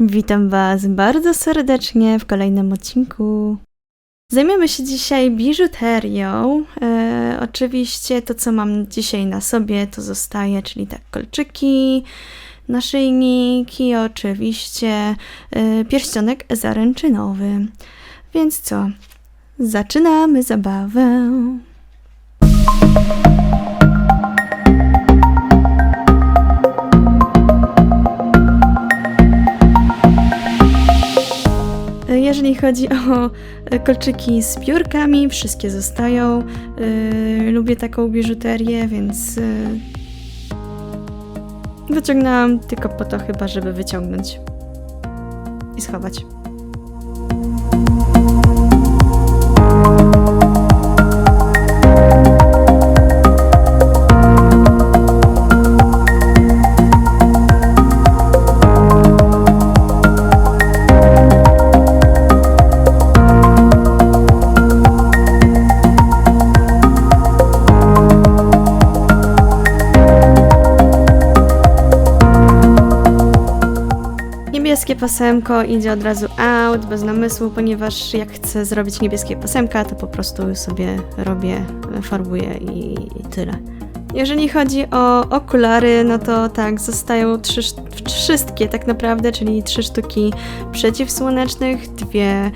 Witam Was bardzo serdecznie w kolejnym odcinku. Zajmiemy się dzisiaj biżuterią. E, oczywiście to, co mam dzisiaj na sobie, to zostaje, czyli tak kolczyki, naszyjnik i oczywiście e, pierścionek zaręczynowy. Więc co? Zaczynamy zabawę. Jeżeli chodzi o e, kolczyki z piórkami, wszystkie zostają. Yy, lubię taką biżuterię, więc yy, wyciągnęłam tylko po to chyba, żeby wyciągnąć i schować. Niebieskie pasemko idzie od razu out, bez namysłu, ponieważ jak chcę zrobić niebieskie pasemka, to po prostu sobie robię, farbuję i, tyle. Jeżeli chodzi o okulary, no to tak, zostają trzy, wszystkie tak naprawdę, czyli trzy sztuki przeciwsłonecznych, dwie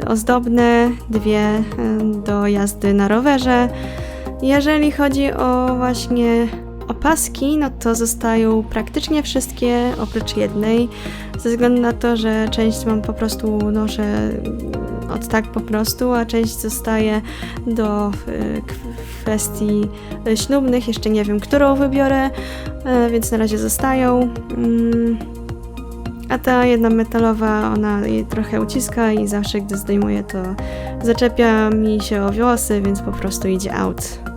y, ozdobne, dwie y, do jazdy na rowerze. Jeżeli chodzi o właśnie opaski, no to zostają praktycznie wszystkie oprócz jednej, ze względu na to, że część mam po prostu noszę od tak po prostu, a część zostaje do y, kwestii y, ślubnych. Jeszcze nie wiem, którą wybiorę, y, więc na razie zostają. Mm, A ta jedna metalowa, ona jej trochę uciska i zawsze gdy zdejmuję, to zaczepia mi się o włosy, więc po prostu idzie out.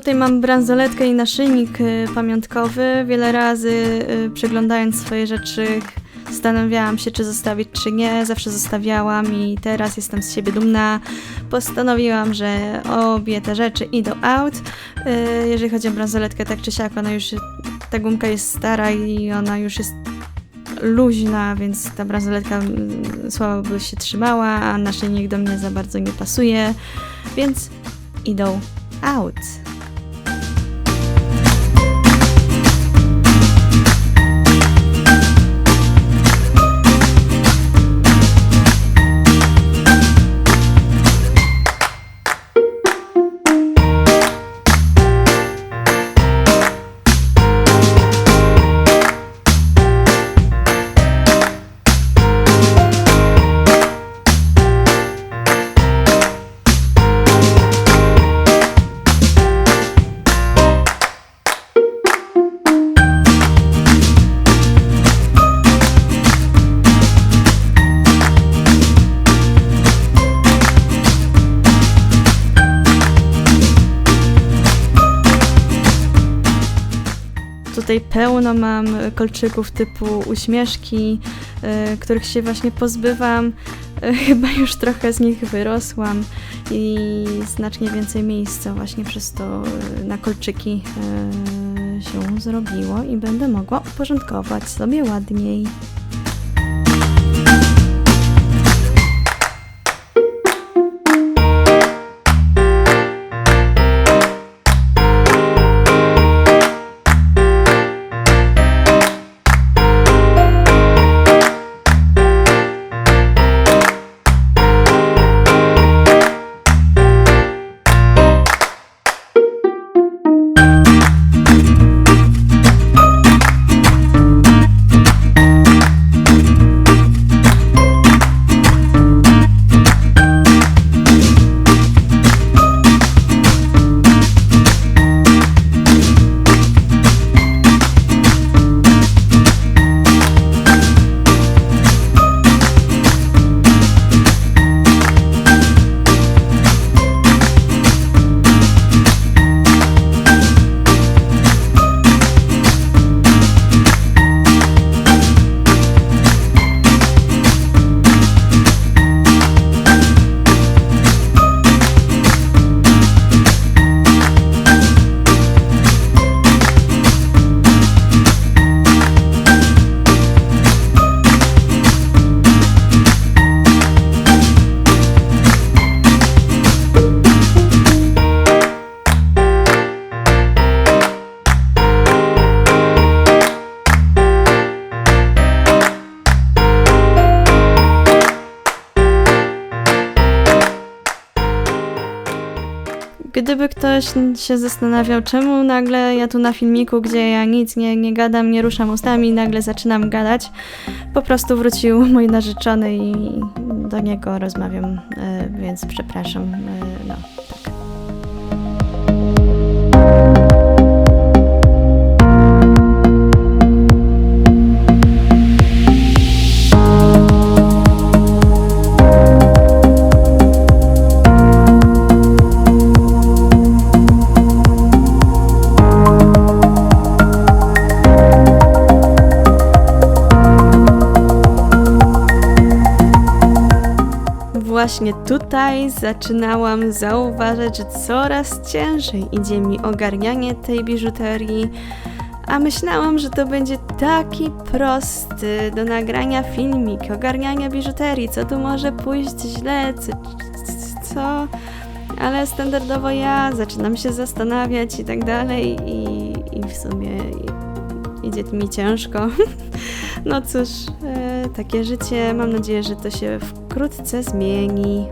Tutaj mam bransoletkę i naszyjnik y, pamiątkowy. Wiele razy y, przeglądając swoje rzeczy zastanawiałam się, czy zostawić, czy nie. Zawsze zostawiałam i teraz jestem z siebie dumna. Postanowiłam, że obie te rzeczy idą out. Y, Jeżeli chodzi o bransoletkę, tak czy siak, ona już, ta gumka jest stara i ona już jest luźna, więc ta bransoletka mm, słabo by się trzymała, a naszyjnik do mnie za bardzo nie pasuje, więc idą out. Tutaj pełno mam kolczyków typu uśmieszki, y, których się właśnie pozbywam. Y, Chyba już trochę z nich wyrosłam i znacznie więcej miejsca właśnie przez to y, na kolczyki się zrobiło i będę mogła uporządkować sobie ładniej. Się zastanawiał, czemu nagle ja tu na filmiku, gdzie ja nic nie, nie gadam, nie ruszam ustami, nagle zaczynam gadać, po prostu wrócił mój narzeczony i do niego rozmawiam, e, więc przepraszam. e, No, Właśnie tutaj zaczynałam zauważać, że coraz ciężej idzie mi ogarnianie tej biżuterii, a myślałam, że to będzie taki prosty do nagrania filmik, ogarniania biżuterii, co tu może pójść źle, co, co? Ale standardowo ja zaczynam się zastanawiać i tak dalej i, i w sumie idzie mi ciężko. No cóż, e, takie życie. Mam nadzieję, że to się wkrótce zmieni.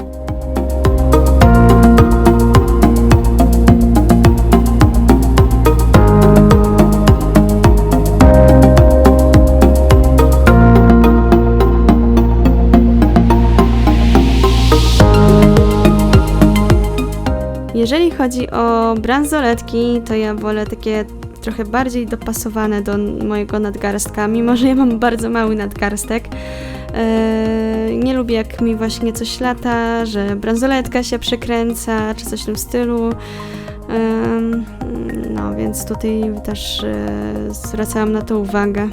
Jeżeli chodzi o bransoletki, to ja wolę takie trochę bardziej dopasowane do mojego nadgarstka, mimo że ja mam bardzo mały nadgarstek. Eee, nie lubię jak mi właśnie coś lata, że bransoletka się przekręca, czy coś w tym stylu. No, więc tutaj też e, zwracałam na to uwagę.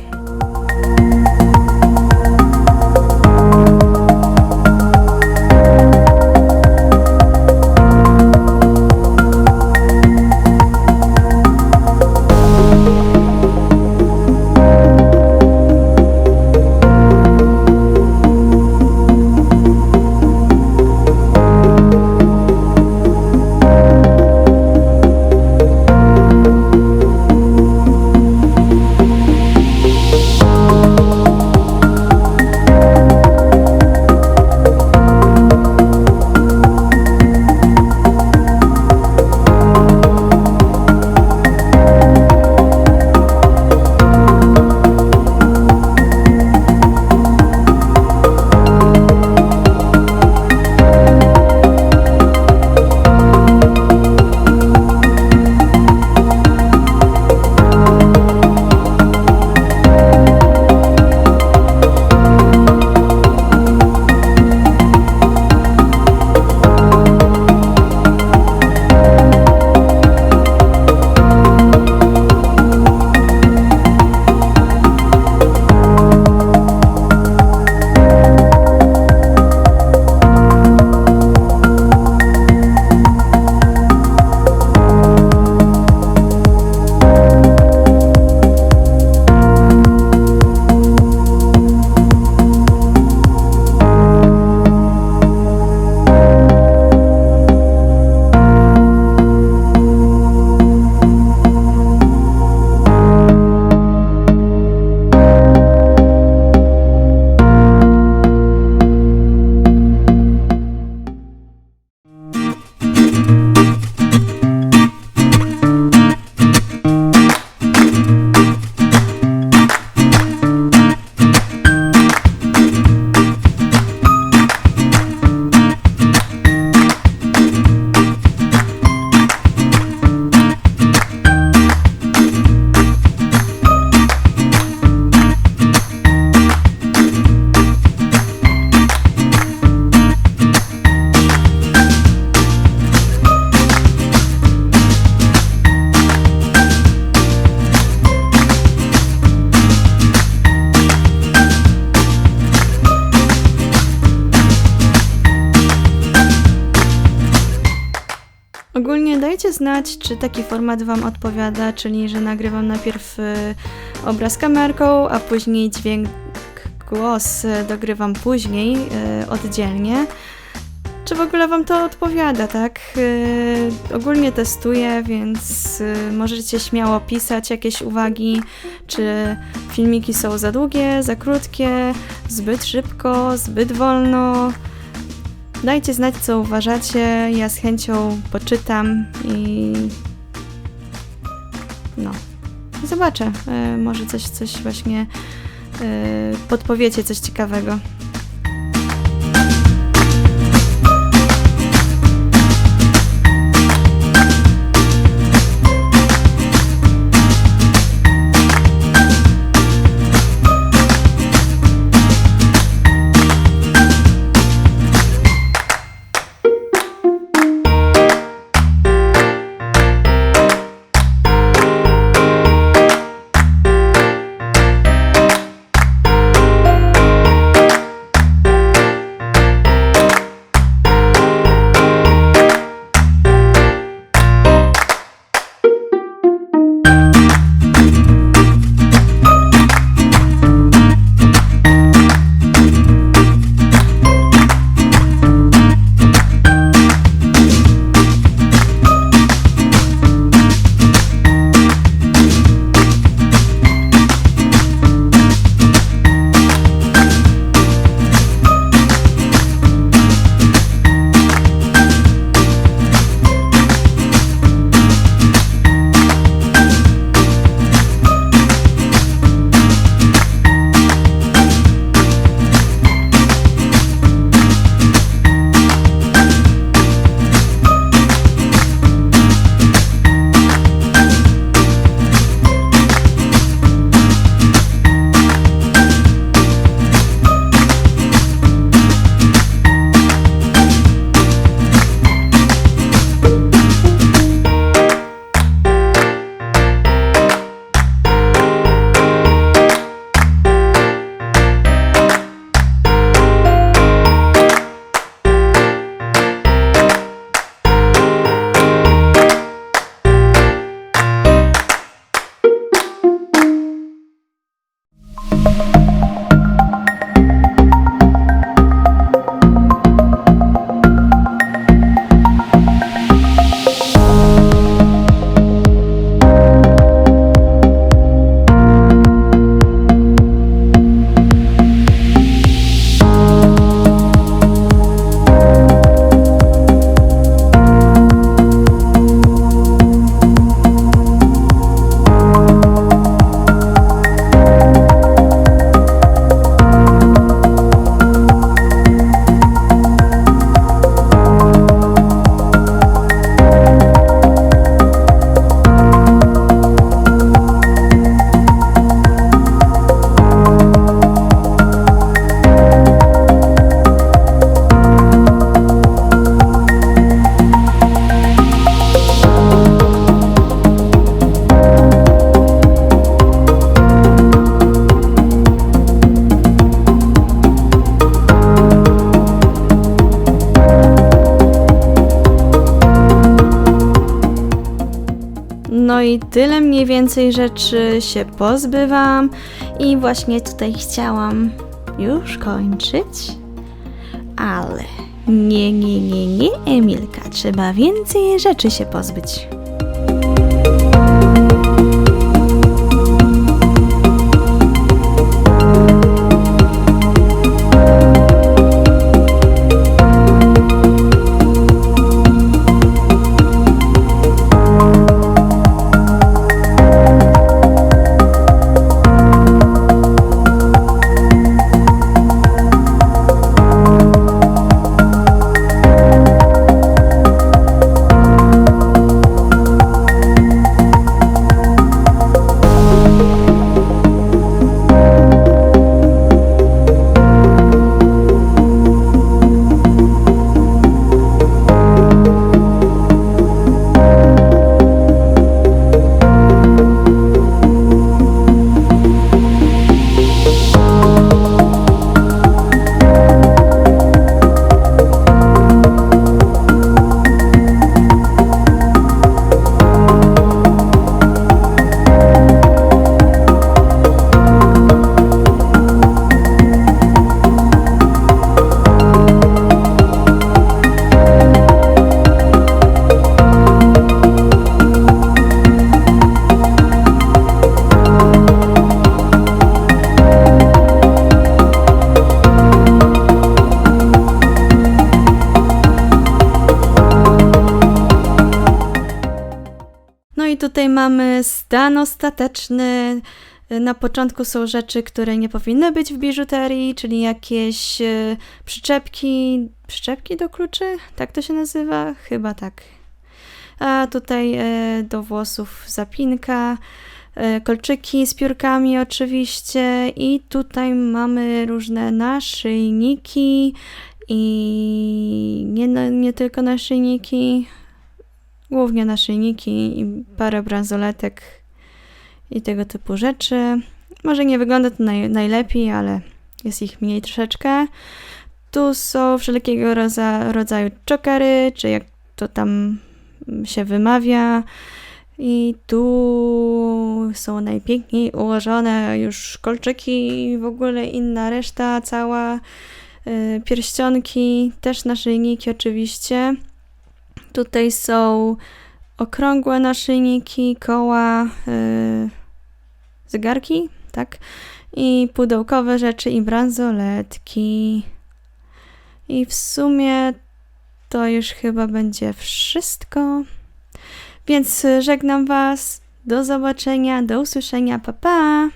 Dajcie znać, czy taki format Wam odpowiada, czyli że nagrywam najpierw y, obraz kamerką, a później dźwięk, głos y, dogrywam później y, oddzielnie. Czy w ogóle Wam to odpowiada, tak? Y, ogólnie testuję, więc y, możecie śmiało pisać jakieś uwagi, czy filmiki są za długie, za krótkie, zbyt szybko, zbyt wolno. Dajcie znać, co uważacie. Ja z chęcią poczytam i. No. Zobaczę. E, może coś, coś właśnie e, podpowiecie, coś ciekawego. Więcej rzeczy się pozbywam i właśnie tutaj chciałam już kończyć. Ale nie, nie, nie, nie, Emilka, trzeba więcej rzeczy się pozbyć. Mamy stan ostateczny. Na początku są rzeczy, które nie powinny być w biżuterii, czyli jakieś e, przyczepki, przyczepki do kluczy, tak to się nazywa? Chyba tak. A tutaj e, do włosów zapinka, e, kolczyki z piórkami oczywiście i tutaj mamy różne naszyjniki i nie, na- nie tylko naszyjniki, głównie naszyjniki i parę bransoletek i tego typu rzeczy. Może nie wygląda to naj, najlepiej, ale jest ich mniej troszeczkę. Tu są wszelkiego rodza, rodzaju czokery, czy jak to tam się wymawia. I tu są najpiękniej ułożone już kolczyki i w ogóle inna reszta cała. y, Pierścionki, też naszyjniki oczywiście. Tutaj są okrągłe naszyjniki, koła, y, zegarki, tak? I pudełkowe rzeczy i bransoletki. I w sumie to już chyba będzie wszystko. Więc żegnam Was. Do zobaczenia, do usłyszenia. Pa pa!